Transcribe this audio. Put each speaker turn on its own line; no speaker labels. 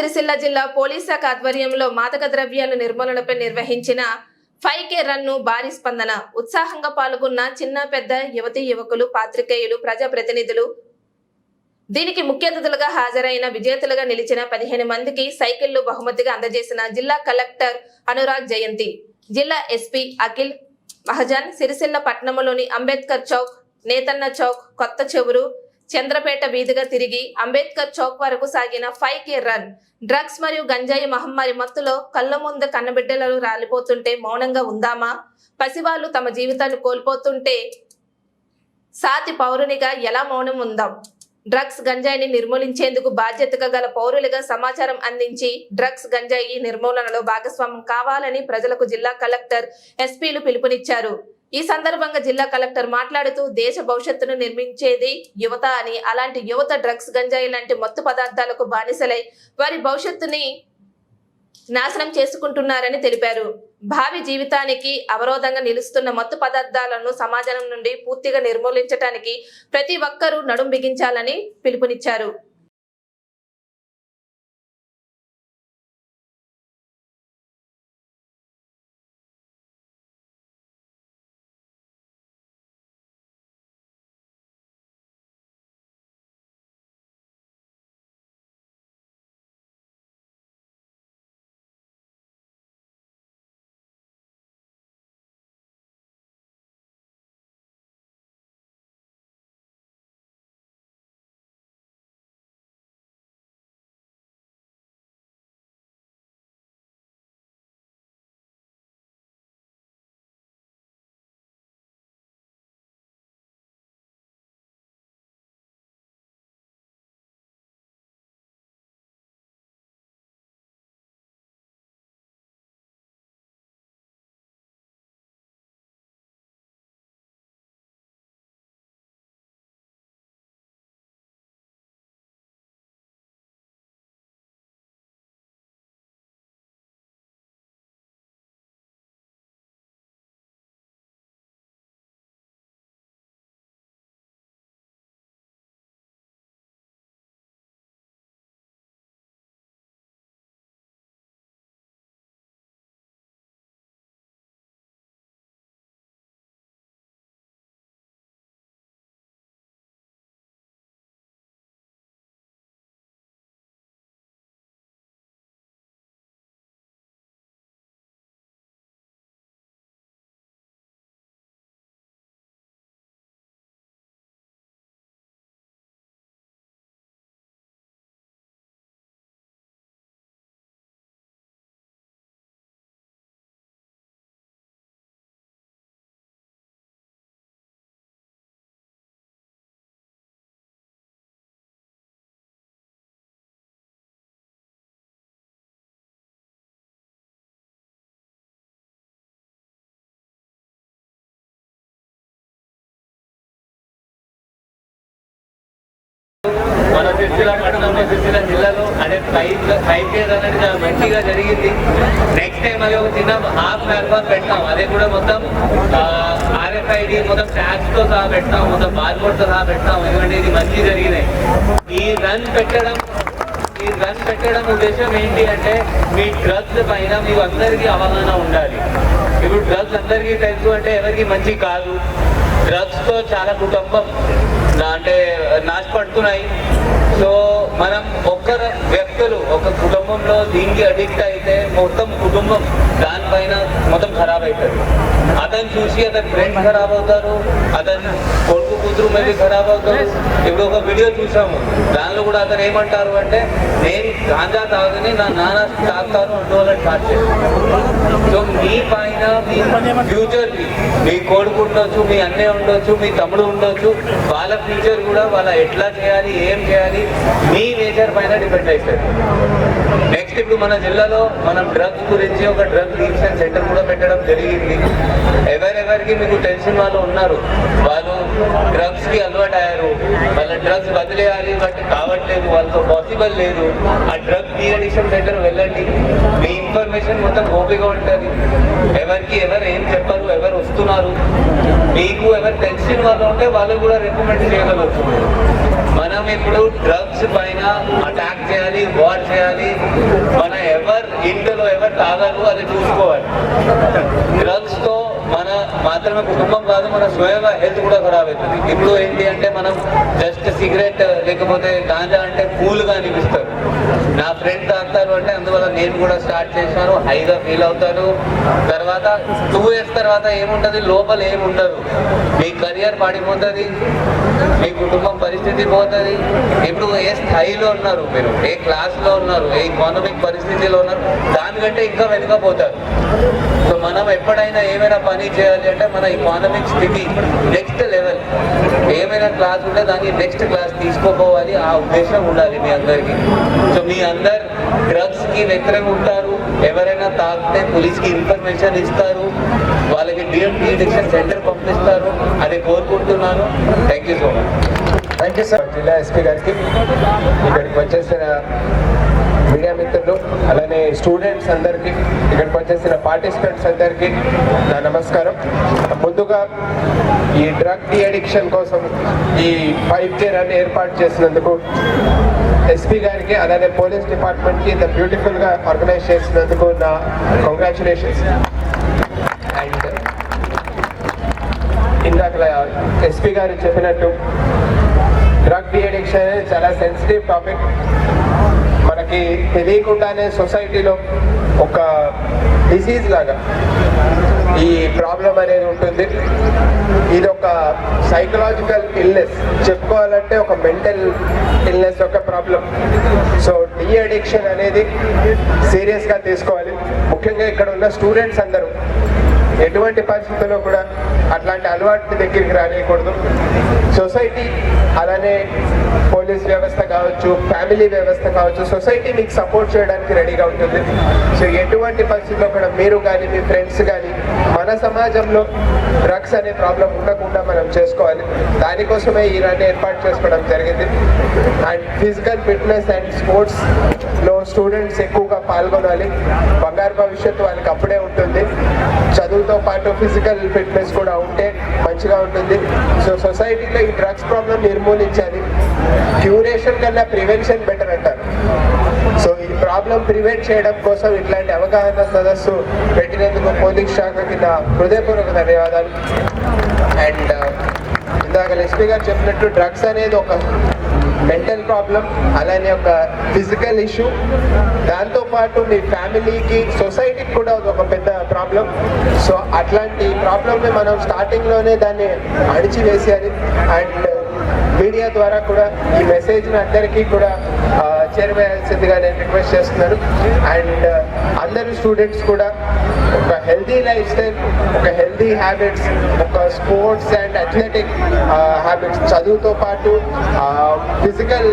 సిరిసిల్ల జిల్లా పోలీస్ శాఖ ఆధ్వర్యంలో మాదక ద్రవ్యాల నిర్మూలనపై నిర్వహించిన ఫైవ్ కే రన్ను భారీ స్పందన. ఉత్సాహంగా పాల్గొన్న చిన్న పెద్ద యువతి యువకులు పాత్రికేయులు ప్రజాప్రతినిధులు. దీనికి ముఖ్య అతిథులుగా హాజరైన విజేతలుగా నిలిచిన పదిహేను మందికి సైకిళ్ళు బహుమతిగా అందజేసిన జిల్లా కలెక్టర్ అనురాగ్ జయంతి. జిల్లా ఎస్పీ అఖిల్ మహజాన్ సిరిసిల్ల పట్టణంలోని అంబేద్కర్ చౌక్ నేతన్న చౌక్ కొత్త చెవురు చంద్రపేట వీధిగా తిరిగి అంబేద్కర్ చౌక్ వరకు సాగిన ఫైవ్ కే రన్. డ్రగ్స్ మరియు గంజాయి మహమ్మారి మత్తులో కళ్ళ ముందు కన్నబిడ్డలను రాలిపోతుంటే మౌనంగా ఉందామా? పసివాళ్ళు తమ జీవితాన్ని కోల్పోతుంటే సాతి పౌరునిగా ఎలా మౌనం ఉందాం? డ్రగ్స్ గంజాయిని నిర్మూలించేందుకు బాధ్యతగా గల పౌరులుగా సమాచారం అందించి డ్రగ్స్ గంజాయి నిర్మూలనలో భాగస్వామ్యం కావాలని ప్రజలకు జిల్లా కలెక్టర్ ఎస్పీలు పిలుపునిచ్చారు. ఈ సందర్భంగా జిల్లా కలెక్టర్ మాట్లాడుతూ దేశ భవిష్యత్తును నిర్మించేది యువత అని అలాంటి యువత డ్రగ్స్ గంజాయి లాంటి మత్తు పదార్థాలకు బానిసలై వారి భవిష్యత్తుని నాశనం చేసుకుంటున్నారని తెలిపారు. భావి జీవితానికి అవరోధంగా నిలుస్తున్న మత్తు పదార్థాలను సమాజం నుండి పూర్తిగా నిర్మూలించడానికి ప్రతి ఒక్కరూ నడుం బిగించాలని పిలుపునిచ్చారు.
సిరిసిల్ల పట్టణంలో సిరిసిల్ల జిల్లాలో అదే ఫైవ్ ఫైవ్ కేర్ అనేది మంచిగా జరిగింది. నెక్స్ట్ టైం అది ఒక చిన్న హాఫ్ మ్యారథాన్ పెడతాం. అదే కూడా మొత్తం ఆర్ఎఫ్ఐడి మొత్తం ట్యాక్స్తో సహా పెడతాం. మొత్తం బార్కోడ్తో సహా పెడతాం. ఎందుకంటే ఇది మంచి జరిగినాయి. ఈ రన్ పెట్టడం ఈ రన్ పెట్టడం ఉద్దేశం ఏంటి అంటే మీ డ్రగ్స్ పైన మీకు అందరికీ అవగాహన ఉండాలి. ఇప్పుడు డ్రగ్స్ అందరికీ తెలుసు అంటే ఎవరికి మంచి కాదు. డ్రగ్స్తో చాలా కుటుంబం అంటే నాశపడుతున్నాయి. సో మనం ఒక్కరు వ్యక్తులు ఒక కుటుంబంలో దీనికి అడిక్ట్ అయితే మొత్తం కుటుంబం దానిపైన మొత్తం ఖరాబ్ అవుతుంది. అతను చూసి అతని ఫ్రెండ్స్ ఖరాబ్ అవుతారు అతను కొడుకు కూతురు మీద ఖరాబ్ అవుతారు. ఇప్పుడు ఒక వీడియో చూసాము. దానిలో కూడా అతను ఏమంటారు అంటే నేను గాంజా తాగని నా నాన్న తాగుతాను అంటూ వాళ్ళని స్టార్ట్ చేస్తాను సో మీ పైన మీ ఫ్యూచర్ మీ కొడుకు ఉండొచ్చు మీ అన్నయ్య ఉండొచ్చు మీ తమ్ముడు ఉండొచ్చు వాళ్ళ ఫ్యూచర్ కూడా వాళ్ళ ఎట్లా చేయాలి ఏం చేయాలి మీ నేచర్ పైన డిపెండ్ అవుతుంది నెక్స్ట్ ఇప్పుడు మన జిల్లాలో మనం డ్రగ్స్ గురించి ఒక డ్రగ్ డివిజన్ సెంటర్ కూడా పెట్టడం జరిగింది. ఎవరెవరికి మీకు తెలిసిన వాళ్ళు ఉన్నారు? వాళ్ళు డ్రగ్స్కి అలవాటు అయ్యారు డ్రగ్స్ వదిలేయాలి బట్ కావట్లేదు వాళ్ళతో పాసిబుల్ లేదు. ఆ డ్రగ్ డీఅడిక్షన్ సెంటర్ వెళ్ళండి. మీ ఇన్ఫర్మేషన్ మొత్తం ఓపిక ఉంటుంది. ఎవరికి ఎవరు ఏం చెప్పరు ఎవరు వస్తున్నారు. మీకు ఎవరు తెలిసిన వాళ్ళు ఉంటే వాళ్ళు కూడా రికమెండ్ చేయగలవచ్చు మనం ఇప్పుడు డ్రగ్స్ పైన అటాక్ చేయాలి వార్ చేయాలి. మన ఎవరు ఇంట్లో ఎవరు తాగరు అది చూసుకోవాలి. డ్రగ్స్తో మాత్రమే కుటుంబం కాదు మన స్వయం హెల్త్ కూడా ఖరాబ్ అవుతుంది. ఇప్పుడు ఏంటి అంటే మనం జస్ట్ సిగరెట్ లేకపోతే గాంజా అంటే కూల్గా అనిపిస్తారు. నా ఫ్రెండ్ తాగుతారు అంటే అందువల్ల నేను కూడా స్టార్ట్ చేశాను హైగా ఫీల్ అవుతారు తర్వాత టూ ఇయర్స్ తర్వాత ఏముంటది? లోపల ఏముండదు. మీ కెరియర్ పడిపోతుంది మీ కుటుంబం పరిస్థితి పోతుంది. ఇప్పుడు ఏ స్థాయిలో ఉన్నారు మీరు? ఏ క్లాస్లో ఉన్నారు? ఏ ఎకానమిక్ పరిస్థితిలో ఉన్నారు? దానికంటే ఇంకా వెనుకపోతారు సో మనం ఎప్పుడైనా ఏమైనా పని చేయాలి అంటే మన ఎకానమిక్ స్థితి నెక్స్ట్ లెవెల్ ఏమైనా క్లాస్ ఉంటే దాన్ని నెక్స్ట్ క్లాస్ తీసుకోపోవాలి ఆ ఉద్దేశం ఉండాలి మీ అందరికి. సో మీ అందరు డ్రగ్స్కి ఉంటారు ఎవరైనా తాగితే పోలీస్కి ఇన్ఫర్మేషన్ ఇస్తారు వాళ్ళకి డిఎంటీ డిటెక్షన్ సెంటర్ పంపిస్తారు అది కోరుకుంటున్నాను. Thank you so much
thank you sir జిల్లా ఎస్పీ గారికి ఇక్కడికి వచ్చేసిన మీడియా మిత్రులు అలానే స్టూడెంట్స్ అందరికీ ఇక్కడికి వచ్చేసిన పార్టిసిపెంట్స్ అందరికీ నా నమస్కారం. ముందుగా ఈ డ్రగ్ డి అడిక్షన్ కోసం ఈ ఫైవ్ కే రన్ ఏర్పాటు చేసినందుకు ఎస్పీ గారికి అలానే పోలీస్ డిపార్ట్మెంట్కి ఇంత బ్యూటిఫుల్గా ఆర్గనైజ్ చేసినందుకు నా కంగ్రాచులేషన్స్ అండ్ ఇందాక ఎస్పీ గారు చెప్పినట్టు డ్రగ్ డి అడిక్షన్ అనేది చాలా సెన్సిటివ్ టాపిక్ మనకి తెలియకుండానే సొసైటీలో ఒక డిసీజ్ లాగా ఈ ప్రాబ్లం అనేది ఉంటుంది. ఇది ఒక సైకలాజికల్ ఇల్నెస్ చెప్పుకోవాలంటే ఒక మెంటల్ ఇల్నెస్ యొక్క ప్రాబ్లం సో డీ అడిక్షన్ అనేది సీరియస్గా తీసుకోవాలి. ముఖ్యంగా ఇక్కడ ఉన్న స్టూడెంట్స్ అందరూ ఎటువంటి పరిస్థితుల్లో కూడా అట్లాంటి అలవాటు దగ్గరికి రానియకూడదు. సొసైటీ అలానే పోలీస్ వ్యవస్థ కావచ్చు ఫ్యామిలీ వ్యవస్థ కావచ్చు సొసైటీ మీకు సపోర్ట్ చేయడానికి రెడీగా ఉంటుంది. సో ఎటువంటి పరిస్థితుల్లో కూడా మీరు కానీ మీ ఫ్రెండ్స్ కానీ మన సమాజంలో డ్రగ్స్ అనే ప్రాబ్లం ఉండకుండా మనం చేసుకోవాలి. దానికోసమే ఈ రన్ ఏర్పాటు చేసుకోవడం జరిగింది. And physical fitness and sports students ఎక్కువగా పాల్గొనాలి. బంగారు భవిష్యత్తు వాళ్ళకి అప్పుడే ఉంటుంది. చదువుతో పాటు ఫిజికల్ ఫిట్నెస్ కూడా ఉంటే మంచిగా ఉంటుంది. సో సొసైటీలో ఈ డ్రగ్స్ ప్రాబ్లం నిర్మూలించాలి. క్యూరేషన్ కన్నా ప్రివెన్షన్ బెటర్ అంటారు. సో ఈ ప్రాబ్లం ప్రివెంట్ చేయడం కోసం ఇట్లాంటి అవగాహన సదస్సు పెట్టినందుకు పోలీస్ శాఖ కింద హృదయపూర్వక ధన్యవాదాలు. అండ్ ఇందాక లక్ష్మి గారు చెప్పినట్టు డ్రగ్స్ అనేది ఒక మెంటల్ ప్రాబ్లం అలానే ఒక ఫిజికల్ ఇష్యూ. దాంతోపాటు మీ ఫ్యామిలీకి సొసైటీకి కూడా అది ఒక పెద్ద ప్రాబ్లం. సో అట్లాంటి ప్రాబ్లమ్ని మనం స్టార్టింగ్లోనే దాన్ని అణిచివేసేయాలి. అండ్ మీడియా ద్వారా కూడా ఈ మెసేజ్ని అందరికీ కూడా చేరవేయాల్సిందిగా నేను రిక్వెస్ట్ చేస్తున్నాను. అండ్ uh, అందరు స్టూడెంట్స్ కూడా ఒక హెల్దీ లైఫ్ స్టైల్ ఒక హెల్దీ హ్యాబిట్స్ ఒక స్పోర్ట్స్ అండ్ అథ్లెటిక్ హ్యాబిట్స్ చదువుతో పాటు uh, ఫిజికల్